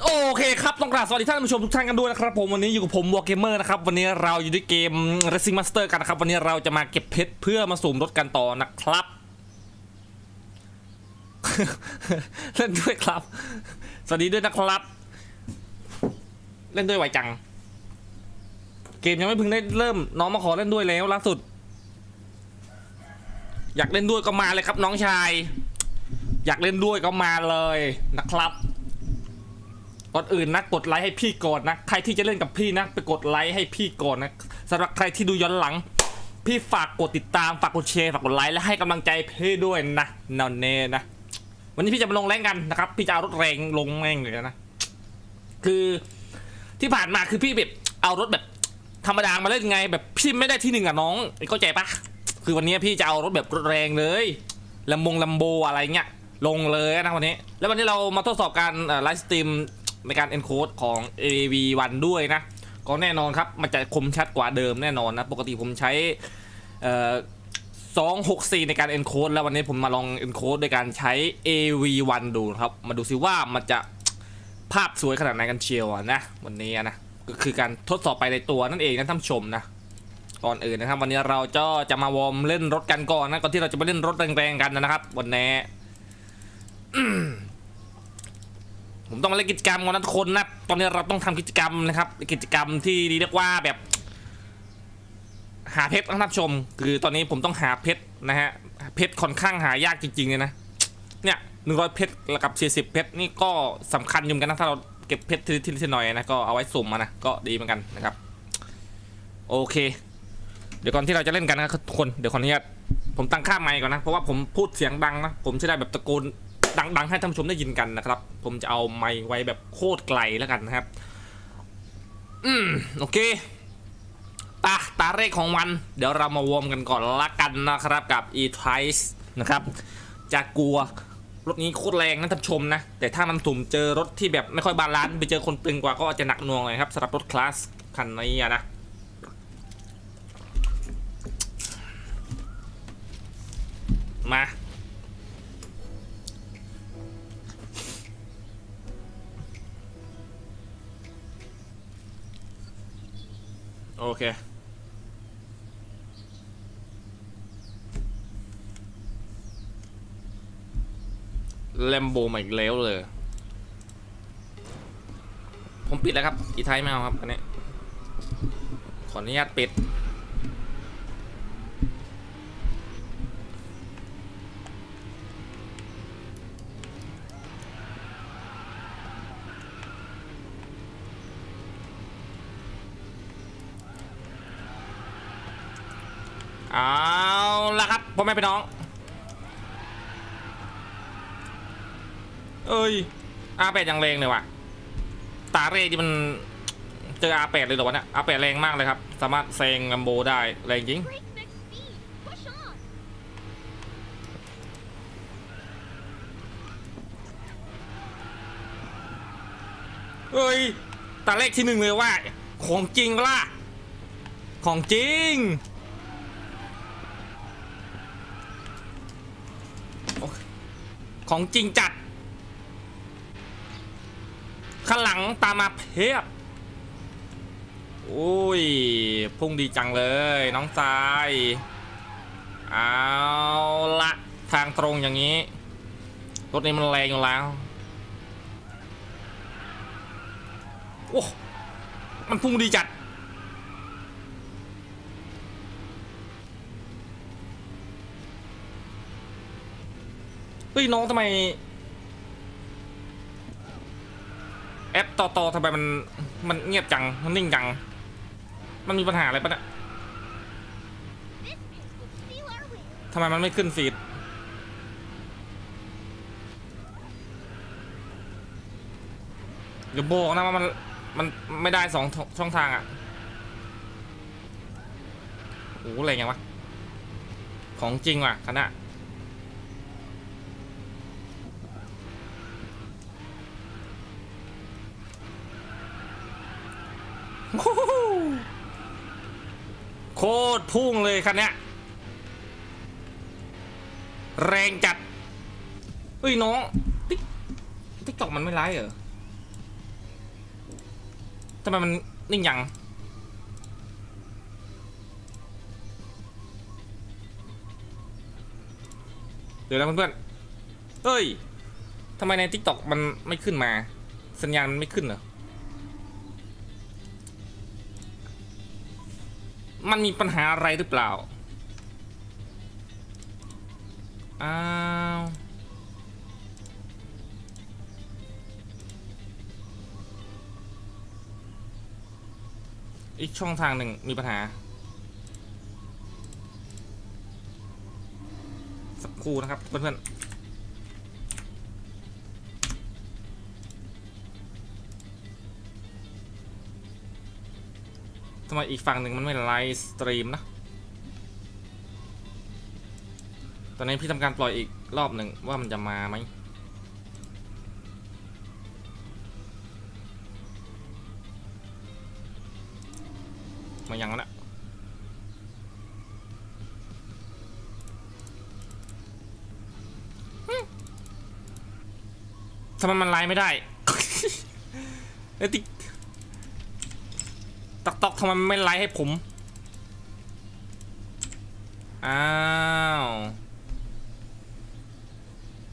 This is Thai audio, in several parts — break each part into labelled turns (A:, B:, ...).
A: โอเคครับต้องกราบสวัสดีท่านผู้ชมทุกท่านกันด้วยนะครับผมวันนี้อยู่กับผมวอร์เกมเมอร์นะครับวันนี้เราอยู่ด้วยเกม Racing Master กันนะครับวันนี้เราจะมาเก็บเพชรเพื่อมาสุ่มรถกันต่อนะครับ เล่นด้วยครับ สวัสดีด้วยนะครับ เล่นด้วยไหวจัง เกมยังไม่เพิ่งได้เริ่ม น้องมาขอเล่นด้วยแล้วล่าสุด อยากเล่นด้วยก็มาเลยครับ น้องชาย อยากเล่นด้วยก็มาเลยนะครับ ก่อนอื่นนะกดไลค์ให้พี่ก่อนนะ ใครที่จะเล่นกับพี่นะไปกดไลค์ให้พี่ก่อนนะสำหรับใครที่ดูย้อนหลัง พี่ฝากกดติดตามฝากกดแชร์ฝากกดไลค์และให้กำลังใจพี่ด้วยนะนอนเน่นะวันนี้พี่จะมาลงแรงกันนะครับ พี่จะเอารถแรงลงแม่งเลยนะคือที่ผ่านมาคือพี่แบบเอารถแบบธรรมดามาเล่นไง แบบพี่ไม่ได้ที่หนึ่งอะน้องเข้าใจปะคือวันนี้พี่จะเอารถแบบรถแรงเลยลำบงลัมโบอะไรเงี้ยลงเลยนะวันนี้ แล้ววันนี้เรามาทดสอบการไลฟ์สตรีม ในการ encode ของ AV1 ด้วยนะ ก็แน่นอนครับ มันจะคมชัดกว่าเดิมแน่นอนนะ ปกติผมใช้เอ่อ264ในการ encode แล้ววันนี้ผมมาลอง encode ด้วยการใช้ AV1 ดูครับ มาดูซิว่ามันจะภาพสวยขนาดไหนกันเชียวนะ วันนี้นะ ก็คือการทดสอบไปในตัวนั่นเองนะท่านผู้ชมนะก่อนอื่นนะครับ วันนี้เราจะจะมาวอร์มเล่นรถกันก่อนนะก่อนที่เราจะไปเล่นรถแรงๆกันนะครับ วันนี้ ผมต้องมาเล่นกิจกรรมก่อนนะทุกคนนะตอนนี้เราต้องทำกิจกรรมนะครับ กิจกรรมที่เรียกว่าแบบ หาเพชรนะท่านผู้ชม คือตอนนี้ผมต้องหาเพชรนะฮะเพชรค่อนข้างหายากจริงๆเลยนะเนี่ยหนึ่งร้อยเพชรแล้วกับสี่สิบเพชรนี่ก็สำคัญอยู่เหมือนกันนะถ้าเราเก็บเพชรทีละหน่อยนะก็เอาไว้สุ่มมานะก็ดีเหมือนกันนะครับ โอเค เดี๋ยวก่อนที่เราจะเล่นกันนะครับทุกคนเดี๋ยวขออนุญาตผมตั้งค่าไมค์ก่อนนะ เพราะว่าผมพูดเสียงดังนะ ผมจะได้แบบตะโกน ดังๆให้ท่านผู้ชมได้ยินกันนะครับ ผมจะเอาไมค์ไว้แบบโคตรไกลแล้วกันนะครับ อืมโอเคตาตาเลขของวัน เดี๋ยวเรามาวอร์มกันก่อนละกันนะครับกับ e-trice นะครับจะกลัวรถนี้โคตรแรงนะท่านชมนะ แต่ถ้ามันสุ่มเจอรถที่แบบไม่ค่อยบาลานซ์ไปเจอคนตึงกว่าก็อาจจะหนักหน่วงเลยครับสำหรับรถคลาสคันนี้นะมา โอเค แลมโบมาอีกแล้วเลย ผมปิดแล้วครับ อีไทยไม่เอาครับอันนี้ ขออนุญาตปิด เอาละครับพ่อแม่พี่น้อง เอ้ยอาแปดยังแรงเลยว่ะ ตาเร่ที่มันเจออาแปดเลยเหรอวะเนี่ยอาแปดแรงมากเลยครับ สามารถแซงลัมโบได้แรงจริงเอ้ยตาเลขที่หนึ่งเลยว่า ของจริงปล่ะ ของจริง โอ้ย ของจริงจัด ข้างหลังตามมาเพียบโอ้ย พุ่งดีจังเลย น้องทราย เอาละทางตรงอย่างนี้ รถนี้มันแรงอยู่แล้ว โอ้ มันพุ่งดีจัด เฮ้ยน้องทำไม แอปต่อต่อทำไมมันมันเงียบจัง มันนิ่งจัง มันมีปัญหาอะไรปะเนี่ยทำไมมันไม่ขึ้นฟีดเดี๋ยวบอกนะว่ามันมันไม่ได้สองช่องทางอะโอ้โหอะไรอย่างวะ ของจริงว่ะคณะโอ้โหโคตรพุ่งเลยคันนี้แรงจัดเฮ้ยน้องติ๊กติ๊กตอกมันไม่ไลฟ์เหรอทำไมมันนิ่งยังเดี๋ยวนะเพื่อนๆเฮ้ยทำไมใน TikTok มันไม่ขึ้นมา สัญญาณมันไม่ขึ้นเหรอ มันมีปัญหาอะไรหรือเปล่า อ้าว อีกช่องทางหนึ่งมีปัญหา สักครู่นะครับเพื่อนๆำไมอีกฝั่งหนึ่งมันไม่ไลฟ์สตรีมนะ ตอนนี้พี่ทำการปล่อยอีกรอบหนึ่งว่ามันจะมาไหมมายังแล้วนะทำไมมันไลน์ไม่ได้เอ้ติ๊ก ตอกตอกทำไมไม่ไลน์ให้ผม อ้าว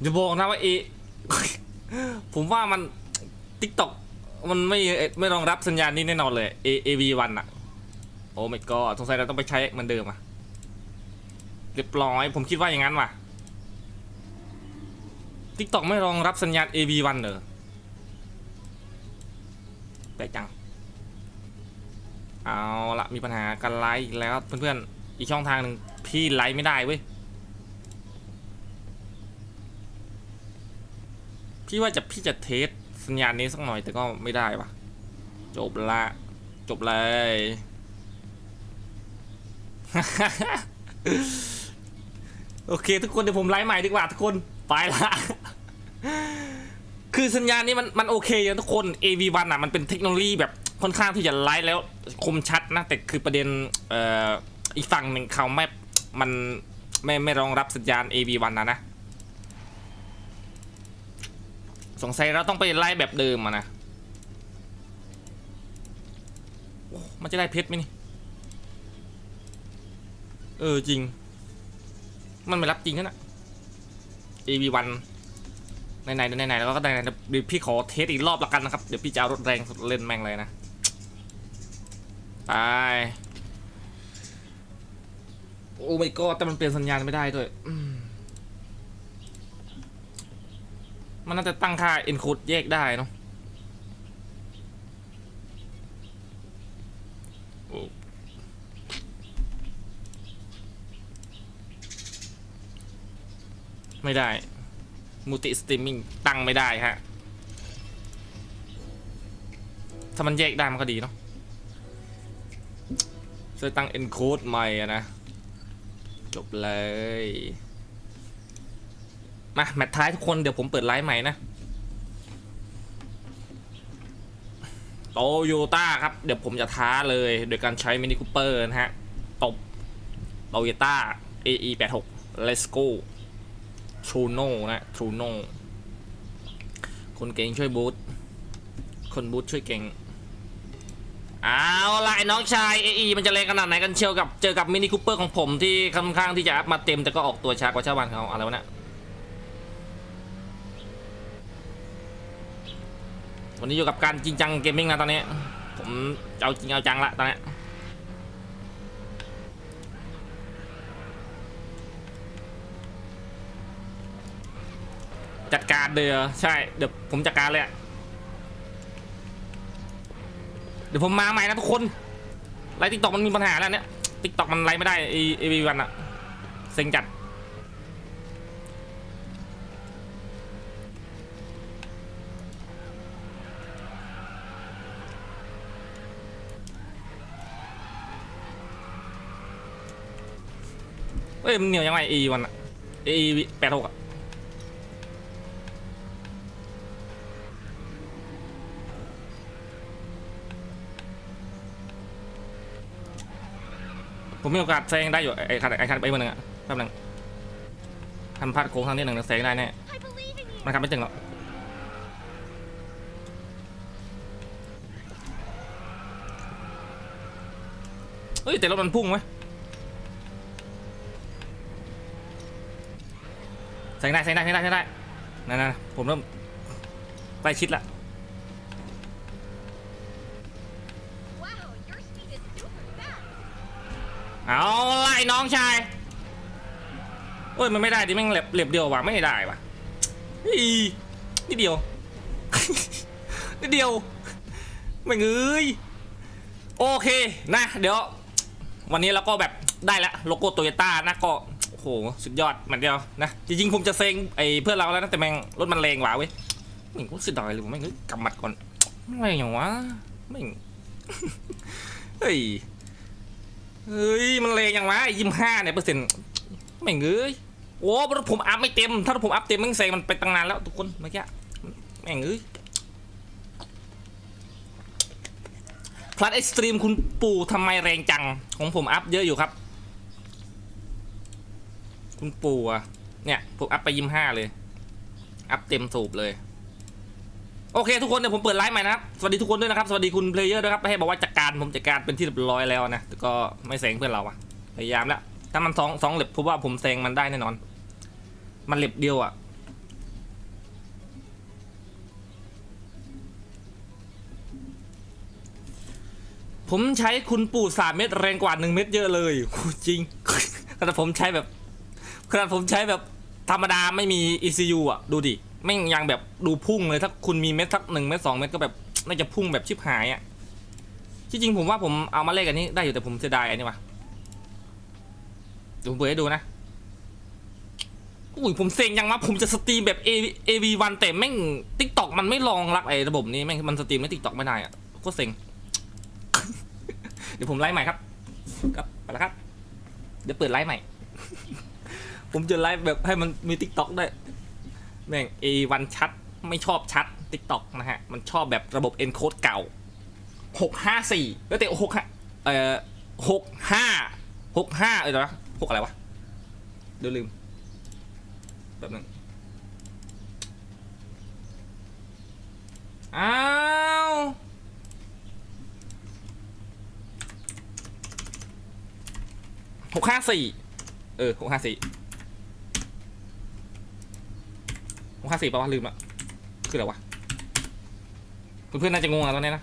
A: อย่าบอกนะว่าเอ ผมว่ามันติ๊กตอกมันไม่ไม่รองรับสัญญาณนี้แน่นอนเลย A A V 1อะโอ้ไม่ก็สงสัยเราต้องไปใช้เหมือนเดิมอะเรียบร้อยผมคิดว่าอย่างนั้นว่ะ TikTok ไม่รองรับสัญญาณ AV1 เหรอแปลกจัง เอาละมีปัญหาการไลฟ์อีกแล้วเพื่อนๆ อีกช่องทางหนึ่งพี่ไลฟ์ไม่ได้เว้ย พี่ว่าจะพี่จะเทสสัญญาณนี้สักหน่อยแต่ก็ไม่ได้ว่ะจบละ จบเลย โอเค ทุกคนเดี๋ยวผมไลฟ์ใหม่ดีกว่าทุกคน ไปละคือสัญญาณนี้มันมันโอเคนะทุกคน AV1 อะมันเป็นเทคโนโลยีแบบ ค่อนข้างที่จะไลฟ์แล้วคมชัดนะ แต่คือประเด็นเอ่ออีกฝั่งหนึ่งเขาไม่มันไม่ไม่รองรับสัญญาณ AV1 นะนะ สงสัยเราต้องไปไล่แบบเดิมอะนะโอ้มันจะได้เพชรไหมนี่ เออจริง มันไม่รับจริงนะน่ะ AV1 ไหนๆไหนๆแล้วก็ไหนๆเดี๋ยวพี่ขอเทสอีกรอบละกันนะครับ เดี๋ยวพี่จะเอารถแรงเล่นแม่งเลยนะ ไปโอ้ไม่ก็แต่มันเปลี่ยนสัญญาณไม่ได้ด้วยอืมมันน่าจะตั้งค่า encode แยกได้เนาะโอ้ไม่ได้ มูติสตรีมมิ่งตั้งไม่ได้ฮะ ถ้ามันแยกได้มันก็ดีเนาะ ช่วยตั้ง encode ใหม่อะนะ จบเลย มา แมตช์ท้ายทุกคนเดี๋ยวผมเปิดไลฟ์ใหม่นะ โตโยต้าครับ เดี๋ยวผมจะท้าเลยโดยการใช้มินิคูเปอร์นะฮะ ตบโตโยต้า AE 8 6 Let's go ชูโน่นะชูโน่คนเก่งช่วยบูทคนบูทช่วยเก่ง เอาละไอ้น้องชาย AE มันจะเลงขนาดไหนกันเชียวกับเจอกับมินิคูเปอร์ของผมที่ค่อนข้างที่จะอัพมาเต็มแต่ก็ออกตัวช้ากว่าชาวบ้านเขาอะไรวะเนี่ยวันนี้อยู่กับการจริงจังเกมมิ่งนะตอนนี้ผมเอาจริงเอาจังละตอนนี้จัดการเดือใช่เดี๋ยวผมจัดการเลยอะ เดี๋ยวผมมาใหม่นะทุกคนไลฟ์ติ๊กต็อกมันมีปัญหาแล้วเนี่ยติ๊กต็อกมันไลฟ์ไม่ได้ไอไอวีวันอะเซ็งจัดเอ้ยมันเหนียวยังไงอีวันอะอีแปดหกอะ ผมมีโอกาสแซงได้อยู่ไอ้คันไอ้คันไปมันนึงอะแป๊บนึงคันพลาดโค้งทางนี้หนึ่งแซงได้แน่มันขับไม่ถึงหรอกเฮ้ยแต่รถมันพุ่งไหมแซงได้แซงได้แซงได้แซงได้นั่นๆผมเริ่มใกล้ชิดละ เอาไล่น้องชายโอ้ยมันไม่ได้ดิแม่งเหล็บเหล็บเดียวว่ะไม่ได้ว่ะอีนิดเดียวนิดเดียวไม่งเอ้ยโอเคนะเดี๋ยว วันนี้เราก็แบบได้ละโลโก้โตโยต้านะก็โอ้โหสุดยอดเหมือนเดียวนะจริงๆผมจะเซ็งไอ้เพื่อนเราแล้วนะแต่แม่งรถมันแรงว่าเว้ยแม่งก็สุดดอยเลยผมแม่งเอ้ยกำมัดก่อนไรอย่างวะแม่งเฮ้ย เฮ้ย มันแรงย่างวะยี่สิบห้าเนี่ยเปอร์เซ็นต์ไม่เอ้ยโอ้รถผมอัพไม่เต็ม ถ้ารถผมอัพเต็มมันแซมันไปตั้งนานแล้วทุกคนเมื่อกี้แม่งเอ้ยพลัดเอ็กซ์ตรีมคุณปู่ทำไมแรงจัง ของผมอัพเยอะอยู่ครับ คุณปู่อะเนี่ย ผมอัพไปยี่สิบห้าเลย อัพเต็มสูบเลย โอเคทุกคนเดี๋ยวผมเปิดไลฟ์ใหม่นะครับ สวัสดีทุกคนด้วยนะครับ สวัสดีคุณเพลเยอร์ด้วยครับให้บอกว่าจัดการผมจัดการเป็นที่เรียบร้อยแล้วนะแต่ก็ไม่แซงเพื่อนเราอะพยายามแล้ว ถ้ามันสองสองเหล็บผมว่าผมแซงมันได้แน่นอน มันเหล็บเดียวอะผมใช้คุณปู่สามเม็ดแรงกว่าหนึ่งเม็ดเยอะเลยโอ้จริงขนาดผมใช้แบบขนาดผมใช้แบบธรรมดาไม่มี ECU อะ ดูดิ ไม่งยังแบบดูพุ่งเลยถ้าคุณมีเม็ดสักหนึ่งเม็ดสองเม็ดก็แบบน่าจะพุ่งแบบชิบหายอะที่จริงผมว่าผมเอามาเล่นกันนี้ได้อยู่แต่ผมเสียดายอันนี้ว่ะผมเปิดให้ดูนะอุ้ยผมเซ็งยังวะผมจะสตรีมแบบ A AV วันแต่แม่งทิกต็อกมันไม่รองรับไอ้ระบบนี้แม่งมันสตรีมไม่ทิกต็อกไม่ได้อะก็เซ็งเดี๋ยวผมไลฟ์ใหม่ครับครับไปแล้วครับ เดี๋ยวเปิดไลฟ์ใหม่ ผมจะไลฟ์แบบให้มันมีทิกต็อกได้ แม่ง A วันชัดไม่ชอบชัดทิกตอกนะฮะ มันชอบแบบระบบ encode เก่าหกห้าสี่แล้วแต่หกเอ่อหกห้าหกห้าเออเดี๋ยวนะหกอะไรวะ เดี๋ยวลืม แบบนึงอ้าวหกห้าสี่เออหกห้าสี่ ห้าสี่ปะวะลืมละคืออะไรวะเพื่อนๆน่าจะงงอะตอนนี้นะ